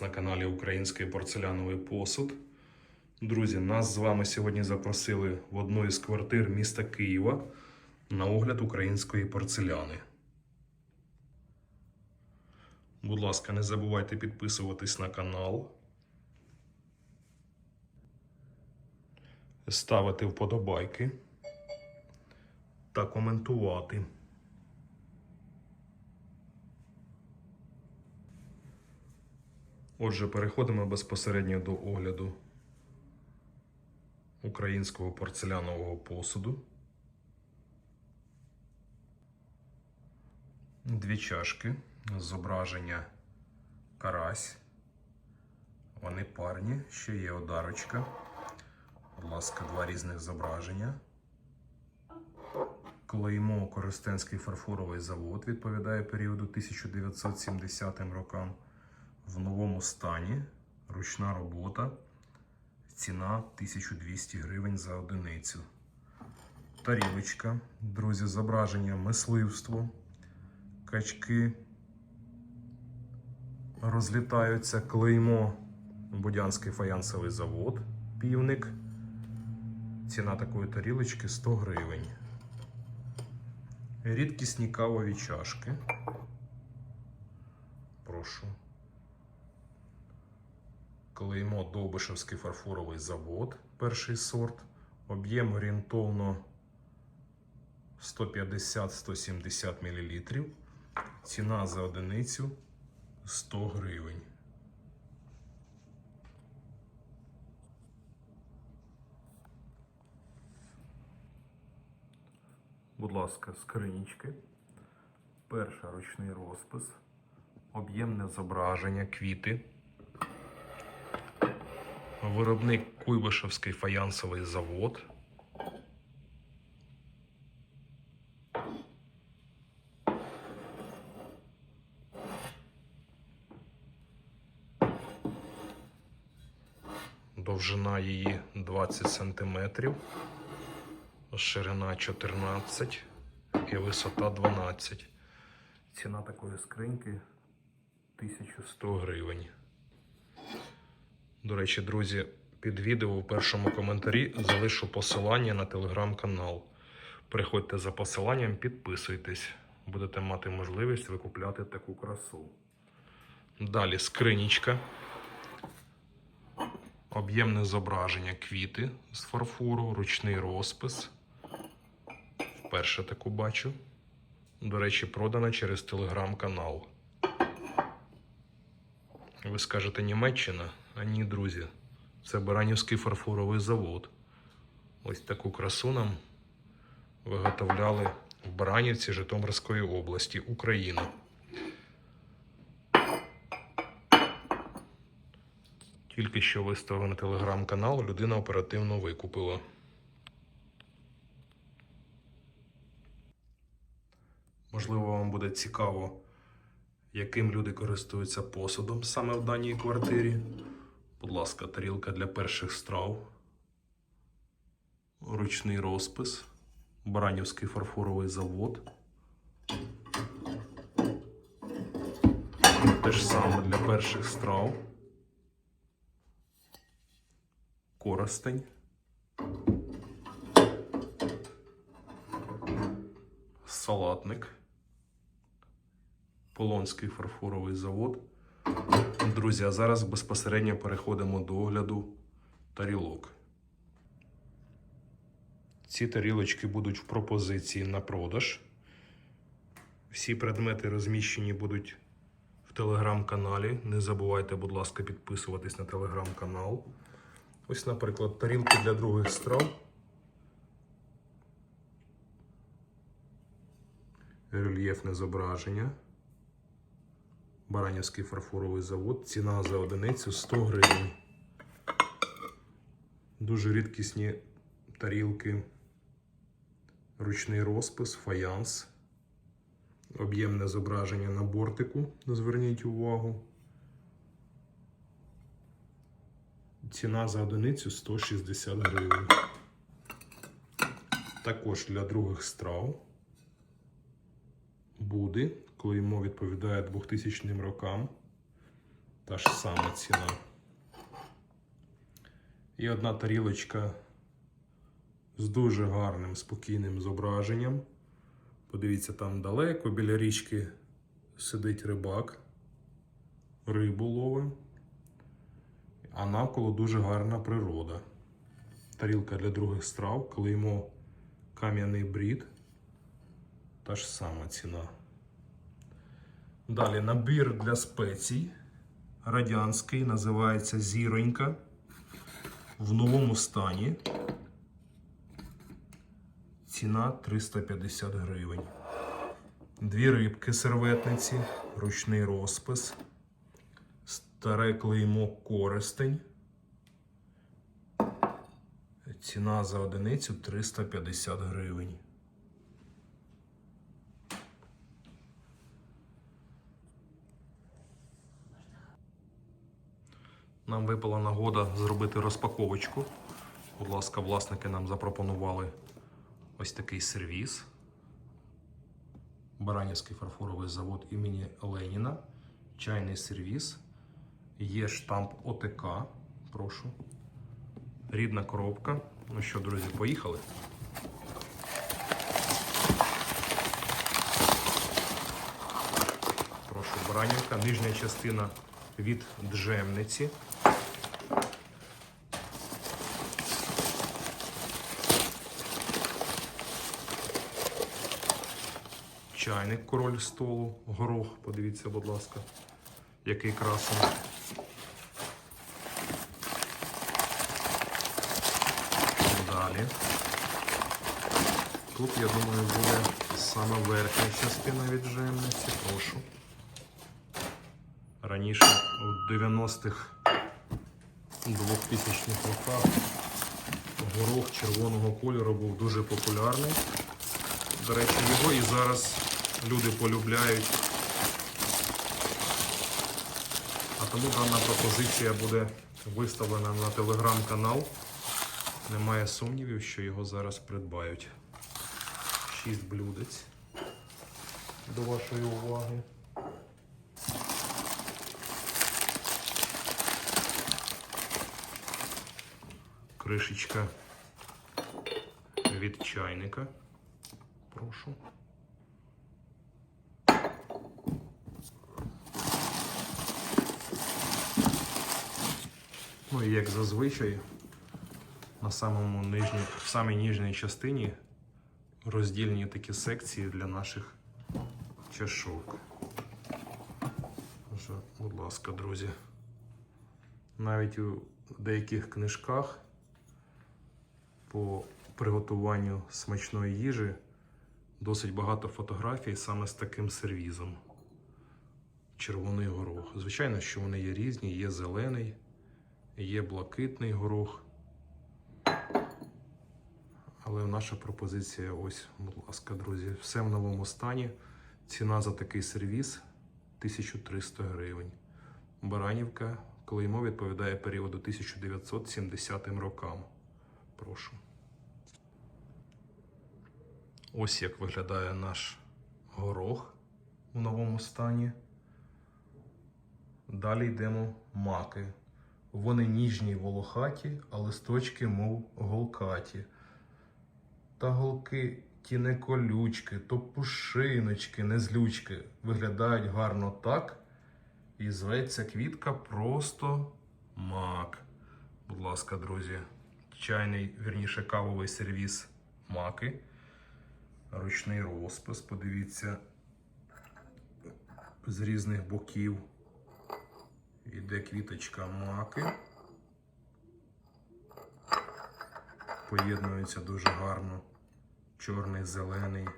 на каналі Український порцеляновий посуд. Друзі, нас з вами сьогодні запросили в одну із квартир міста Києва на огляд української порцеляни. Будь ласка, не забувайте підписуватись на канал, ставити вподобайки та коментувати. Отже, переходимо безпосередньо до огляду українського порцелянового посуду. Дві чашки, зображення карась. Вони парні, ще є одарочка. Будь ласка, два різних зображення. Клеймо Коростенський фарфоровий завод відповідає періоду 1970 рокам в новому стані. Ручна робота. Ціна 1200 гривень за одиницю. Тарілочка. Друзі, зображення мисливство. Качки розлітаються. Клеймо Будянський фаянсовий завод. Півник. Ціна такої тарілочки 100 гривень. Рідкісні кавові чашки. Прошу. Клеймо Довбишевський фарфоровий завод, перший сорт. Об'єм орієнтовно 150-170 мл. Ціна за одиницю 100 гривень. Будь ласка, скринічки. Перша ручний розпис. Об'ємне зображення, квіти. Виробник Куйбишевський фаянсовий завод. Довжина її 20 см, ширина 14 і висота 12. Ціна такої скриньки 1100 гривень. До речі, друзі, під відео в першому коментарі залишу посилання на телеграм-канал. Приходьте за посиланням, підписуйтесь. Будете мати можливість викупляти таку красу. Далі скринічка. Об'ємне зображення квіти з фарфору, ручний розпис. Вперше таку бачу. До речі, продана через телеграм-канал. Ви скажете Німеччина? А ні, друзі. Це Баранівський фарфоровий завод. Ось таку красу нам виготовляли в Баранівці Житомирської області, Україна. Тільки що виставив на телеграм-канал, людина оперативно викупила. Можливо, вам буде цікаво, яким люди користуються посудом саме в даній квартирі. Будь ласка, тарілка для перших страв. Ручний розпис. Баранівський фарфоровий завод. Те ж саме для перших страв. Коростень. Салатник. Полонський фарфоровий завод. Друзі, а зараз безпосередньо переходимо до огляду тарілок. Ці тарілочки будуть в пропозиції на продаж. Всі предмети розміщені будуть в телеграм-каналі. Не забувайте, будь ласка, підписуватись на телеграм-канал. Ось, наприклад, тарілки для других страв. Рельєфне зображення. Баранівський фарфоровий завод. Ціна за одиницю 100 гривень. Дуже рідкісні тарілки. Ручний розпис, фаянс. Об'ємне зображення на бортику. Зверніть увагу. Ціна за одиницю 160 гривень. Також для других страв буде, клеймо відповідає 2000 рокам. Та ж сама ціна. І одна тарілочка з дуже гарним спокійним зображенням. Подивіться, там далеко біля річки сидить рибак, рибу ловить, а навколо дуже гарна природа. Тарілка для других страв, клеймо кам'яний брід. Та ж сама ціна. Далі набір для спецій. Радянський, називається Зіронька. В новому стані. Ціна 350 гривень. Дві рибки серветниці, ручний розпис, старе клеймо користень. Ціна за одиницю 350 гривень. Нам випала нагода зробити розпаковочку. Будь ласка, власники нам запропонували ось такий сервіс. Баранівський фарфоровий завод імені Леніна. Чайний сервіс. Є штамп ОТК. Прошу. Рідна коробка. Ну що, друзі, поїхали. Прошу, Баранівка. Нижня частина від джемниці. Чайник король столу, горох, подивіться, будь ласка, який красний. Далі. Тут, я думаю, буде саме верхня частина від жемниці. Прошу. Раніше у 90-х 2000-х роках горох червоного кольору був дуже популярний. До речі, його і зараз люди полюбляють. А тому дана пропозиція буде виставлена на телеграм-канал. Немає сумнівів, що його зараз придбають. Шість блюдець до вашої уваги. Кришечка від чайника. Прошу. Ну і як зазвичай, на самому нижній, в самій ніжній частині роздільні такі секції для наших чашок. Будь ласка, друзі. Навіть у деяких книжках по приготуванню смачної їжі досить багато фотографій саме з таким сервізом. Червоний горох. Звичайно, що вони є різні, є зелений, є блакитний горох. Але наша пропозиція ось, будь ласка, друзі, все в новому стані. Ціна за такий сервіс 1300 гривень. Баранівка, клеймо відповідає періоду 1970 рокам. Прошу. Ось як виглядає наш горох у новому стані. Далі йдемо маки. Вони ніжні волохаті, а листочки, мов голкаті. Та голки ті не колючки, то пушиночки, не злючки. Виглядають гарно так. І зветься квітка просто мак. Будь ласка, друзі, чайний, вірніше, кавовий сервіс маки. Ручний розпис, подивіться, з різних боків. Іде квіточка маки. Поєднується дуже гарно чорний, зелений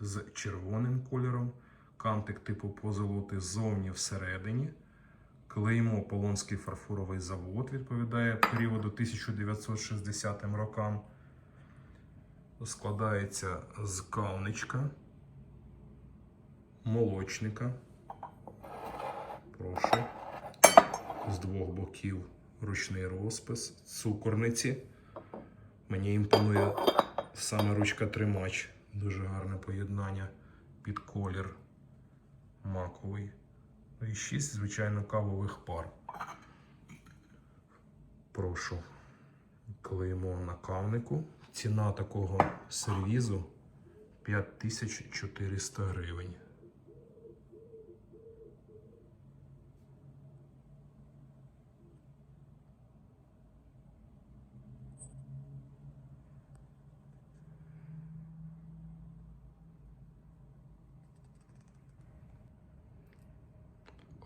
з червоним кольором. Кантик типу позолоти ззовні всередині. Клеймо Полонський фарфоровий завод відповідає періоду 1960 рокам. Складається з кавничка, молочника. Прошу. З двох боків ручний розпис, цукорниці. Мені імпонує саме ручка тримач. Дуже гарне поєднання під колір маковий. І 6, звичайно, кавових пар. Прошу. Клеїмо на кавнику. Ціна такого сервізу 5400 гривень.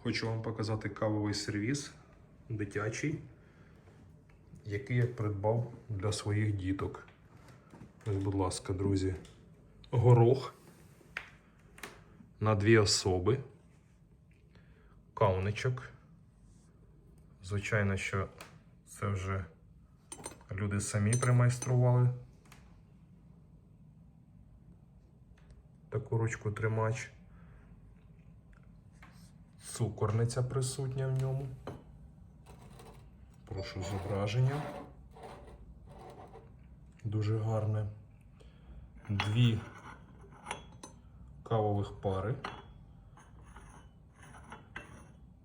Хочу вам показати кавовий сервіс дитячий, який я придбав для своїх діток. Ось, будь ласка, друзі, горох на дві особи, кавничок. Звичайно, що це вже люди самі примайстрували. Таку ручку тримач. Цукорниця присутня в ньому. Прошу зображення. Дуже гарне. Дві кавових пари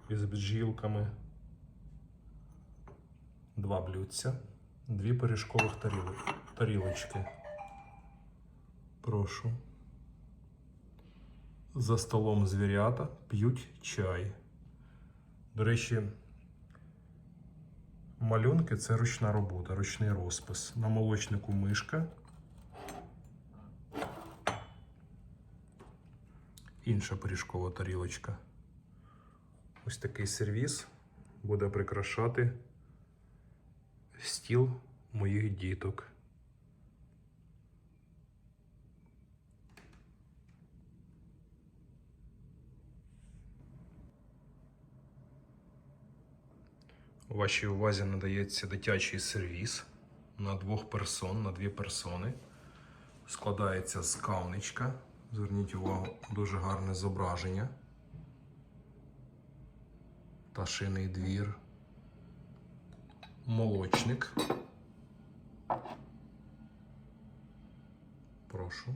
із бджілками. Два блюдця, дві пиріжкових тарілочки. Прошу. За столом звірята п'ють чай. До речі, малюнки це ручна робота, ручний розпис. На молочнику мишка. Інша пиріжкова тарілочка. Ось такий сервіс буде прикрашати стіл моїх діток. Вашій увазі надається дитячий сервіс на двох персон, на дві персони. Складається з кавничка. Зверніть увагу, дуже гарне зображення. Пташиний двір. Молочник. Прошу.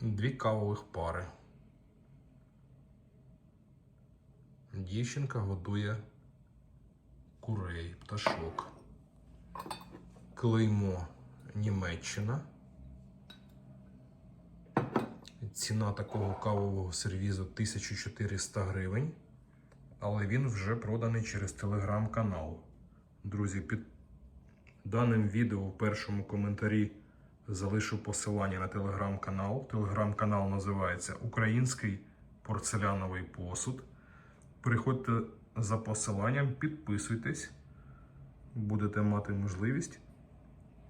Дві кавових пари. Дівчинка годує курей, пташок. Клеймо Німеччина. Ціна такого кавового сервізу 1400 гривень. Але він вже проданий через телеграм-канал. Друзі, під даним відео в першому коментарі залишу посилання на телеграм-канал. Телеграм-канал називається Український порцеляновий посуд. Приходьте за посиланням, підписуйтесь, будете мати можливість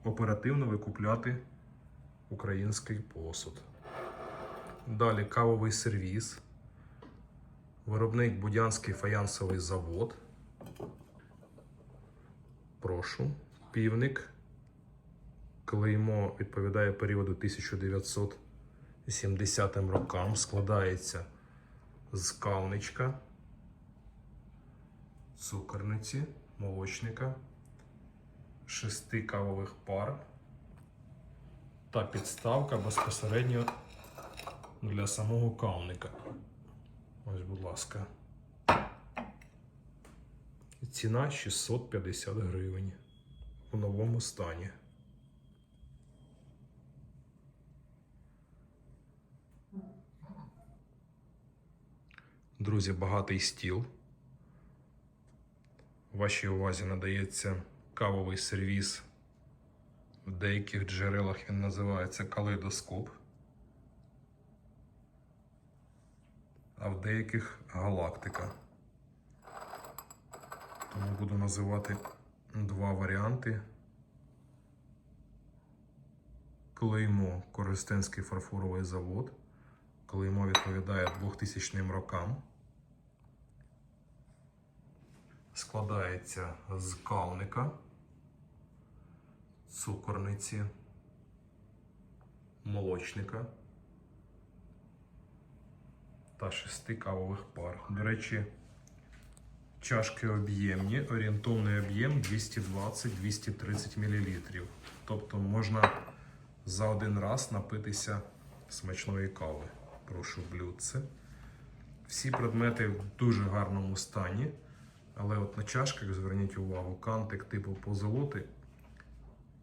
оперативно викупляти український посуд. Далі кавовий сервіс. Виробник Будянський фаянсовий завод. Прошу. Півник. Клеймо відповідає періоду 1970 рокам. Складається з кавничка, цукорниці, молочника, шести кавових пар та підставка безпосередньо для самого кавника. Ось, будь ласка. Ціна 650 гривень в новому стані. Друзі, багатий стіл. Вашій увазі надається кавовий сервіс. В деяких джерелах він називається калейдоскоп. а в деяких галактика. Тому буду називати два варіанти. Клеймо Коростенський фарфоровий завод. Клеймо відповідає 2000 рокам. Складається з кавника, цукорниці, молочника та шести кавових пар. До речі, чашки об'ємні, орієнтовний об'єм 220-230 мл. Тобто можна за один раз напитися смачної кави. Прошу блюдце. Всі предмети в дуже гарному стані, але от на чашках зверніть увагу, кантик типу позолоти,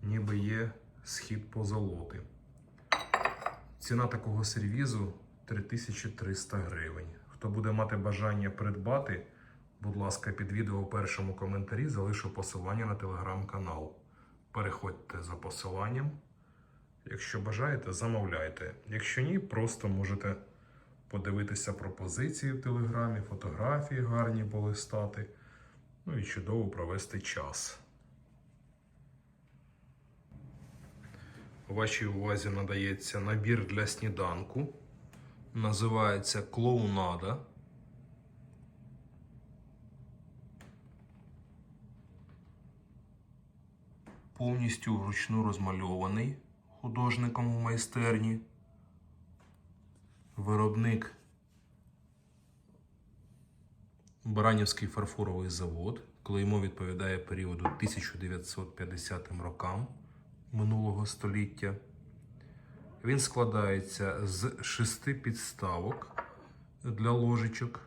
ніби є схід позолоти. Ціна такого сервізу 3300 гривень. Хто буде мати бажання придбати, будь ласка, під відео у першому коментарі залишу посилання на телеграм-канал. Переходьте за посиланням. Якщо бажаєте, замовляйте. Якщо ні, просто можете подивитися пропозиції в телеграмі, фотографії гарні полистати. Ну і чудово провести час. У вашій увазі надається набір для сніданку. Називається клоунада. Повністю вручну розмальований художником у майстерні. Виробник Баранівський фарфоровий завод, коли йому відповідає періоду 1950 рокам минулого століття. Він складається з шести підставок для ложечок.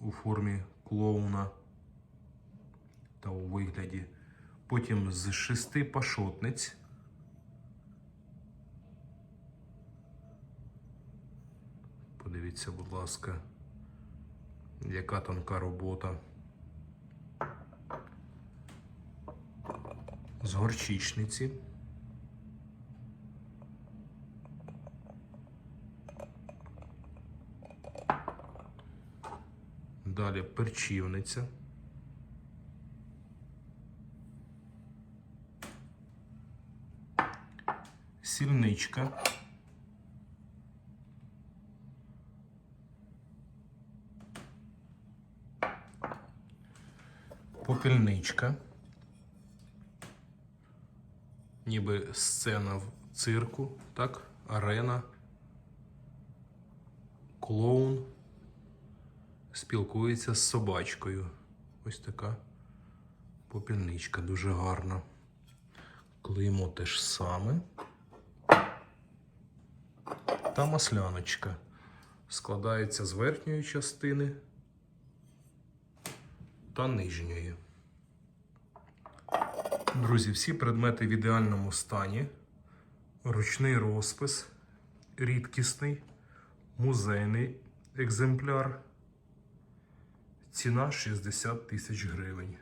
У формі клоуна та у вигляді. Потім з шести пашотниць. Подивіться, будь ласка, яка тонка робота. З горчичниці. Далі перчівниця. Сільничка. Попільничка. Ніби сцена в цирку, так? Арена. Клоун спілкується з собачкою. Ось така попільничка, дуже гарна. Клеймо те ж саме. Та масляночка складається з верхньої частини та нижньої. Друзі, всі предмети в ідеальному стані. Ручний розпис, рідкісний, музейний екземпляр. Ціна 60 тисяч гривень.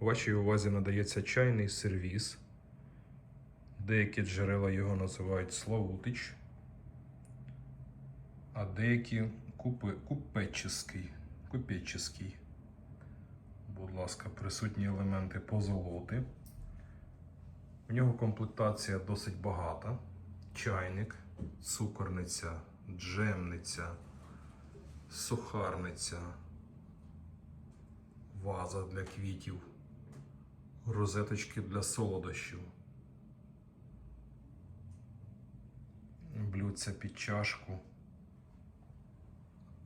Вашій увазі надається чайний сервіс. Деякі джерела його називають Славутич, а деякі купи, купеческий, купеческий. Будь ласка, присутні елементи позолоти. В нього комплектація досить багата. Чайник, цукорниця, джемниця, сухарниця, ваза для квітів, розеточки для солодощів. Блюдця під чашку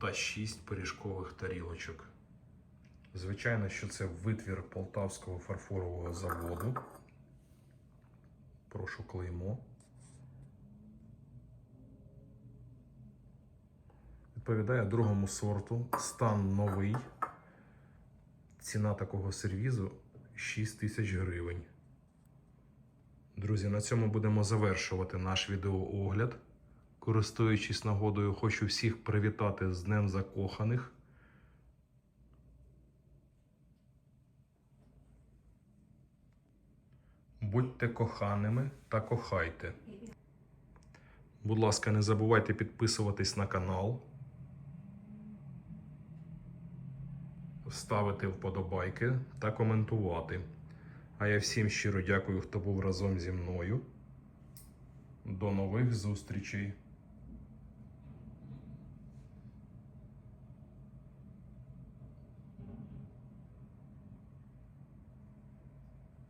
та 6 пиріжкових тарілочок. Звичайно, що це витвір Полтавського фарфорового заводу. Прошу клеймо. Відповідає другому сорту. Стан новий. Ціна такого сервізу 6 тисяч гривень. Друзі, на цьому будемо завершувати наш відеоогляд. Користуючись нагодою, хочу всіх привітати з Днем Закоханих. Будьте коханими та кохайте. Будь ласка, не забувайте підписуватись на канал, ставити вподобайки та коментувати. А я всім щиро дякую, хто був разом зі мною. До нових зустрічей!